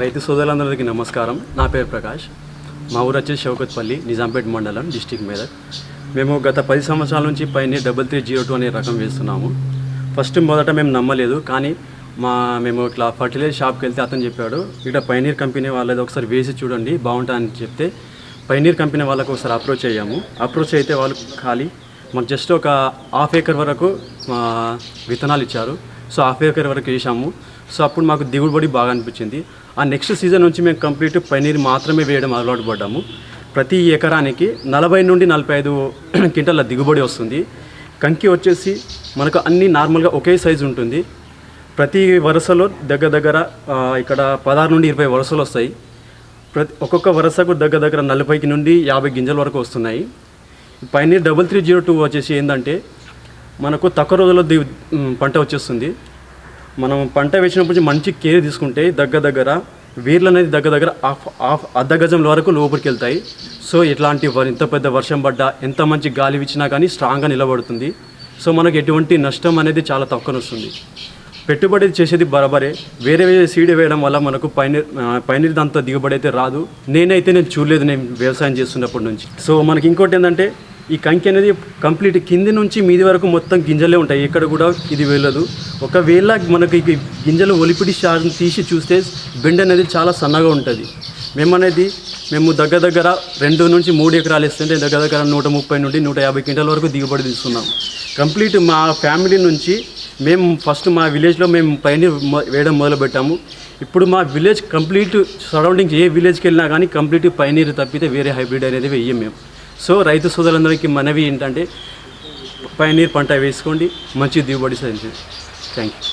రైతు సోదరులందరికీ నమస్కారం. నా పేరు ప్రకాష్. మా ఊరు వచ్చేసి షౌకత్పల్లి నిజాంపేట్ మండలం డిస్టిక్ మీద మేము గత పది సంవత్సరాల నుంచి పైన డబల్ త్రీ జీరో టూ అనే రకం వేస్తున్నాము. ఫస్ట్ మొదట మేము నమ్మలేదు కానీ మా మేము ఇట్లా ఫర్టిలైజర్ షాప్కి వెళ్తే అతను చెప్పాడు ఇక్కడ పైనీర్ కంపెనీ వాళ్ళది ఒకసారి వేసి చూడండి బాగుంటుందని చెప్తే పైనీర్ కంపెనీ వాళ్ళకు ఒకసారి అప్రోచ్ అయ్యాము. అప్రోచ్ అయితే వాళ్ళు ఖాళీ. మాకు జస్ట్ ఒక హాఫ్ ఏకర్ వరకు విత్తనాలు ఇచ్చారు. సో హాఫ్ ఏకర్ వరకు వేసాము. సో అప్పుడు మాకు దిగుబడి బాగా అనిపించింది. ఆ నెక్స్ట్ సీజన్ నుంచి మేము కంప్లీట్ పన్నీర్ మాత్రమే వేయడం అలవాటు పడ్డాము. ప్రతి ఎకరానికి నలభై నుండి నలభై ఐదు క్వింటల దిగుబడి వస్తుంది. కంకి వచ్చేసి మనకు అన్ని నార్మల్గా ఒకే సైజు ఉంటుంది. ప్రతి వరుసలో దగ్గర దగ్గర ఇక్కడ పదహారు నుండి ఇరవై వరుసలు వస్తాయి. ప్రతి ఒక్కొక్క వరుసకు దగ్గర దగ్గర నలభైకి నుండి యాభై గింజల వరకు వస్తున్నాయి. Pioneer double three zero two వచ్చేసి ఏంటంటే మనకు తక్కువ రోజుల్లో పంట వచ్చేస్తుంది. మనం పంట వేసినప్పుడు మంచి కేర్ తీసుకుంటే దగ్గర దగ్గర వేర్లు అనేది దగ్గర దగ్గర హాఫ్ హాఫ్ అర్ధ గజం వరకు లోపలికి వెళ్తాయి. సో ఇట్లాంటి వ- ఎంత పెద్ద వర్షం పడ్డా ఎంత మంచి గాలి ఇచ్చినా కానీ స్ట్రాంగ్గా నిలబడుతుంది. సో మనకు ఎటువంటి నష్టం అనేది చాలా తక్కువ వస్తుంది. పెట్టుబడి చేసేది బరాబరే. వేరే వేరే సీడ్ వేయడం వల్ల మనకు పైన ఆ, పైనీర్ అంత దిగుబడి అయితే రాదు. నేనైతే నేను చూడలేదు నేను వ్యవసాయం చేస్తున్నప్పటి నుంచి. సో మనకి ఇంకోటి ఏంటంటే ఈ కంకి అనేది కంప్లీట్ కింది నుంచి మీది వరకు మొత్తం గింజలే ఉంటాయి. ఎక్కడ కూడా ఇది వెళ్ళదు. ఒకవేళ మనకి గింజలు ఒలిపిడి శాతం తీసి చూస్తే బెండ్ అనేది చాలా సన్నగా ఉంటుంది. మేమనేది మేము దగ్గర దగ్గర రెండు నుంచి మూడు ఎకరాలు ఇస్తుంటే దగ్గర దగ్గర నూట ముప్పై నుండి నూట యాభై క్వింటాల వరకు దిగుబడి తీసుకున్నాం కంప్లీట్ మా ఫ్యామిలీ నుంచి మేము ఫస్ట్ మా విలేజ్లో మేము పైన వేయడం మొదలుపెట్టాము. ఇప్పుడు మా విలేజ్ కంప్లీట్ సరౌండింగ్స్ ఏ విలేజ్కి వెళ్ళినా కానీ కంప్లీట్ పైనీరు తప్పితే వేరే హైబ్రిడ్ అనేది వెయ్యం మేము. సో రైతు సోదరులందరికీ మనవి ఏంటంటే పైనీర్ పంట వేసుకోండి మంచి దిగుబడి సాధించండి. Thank you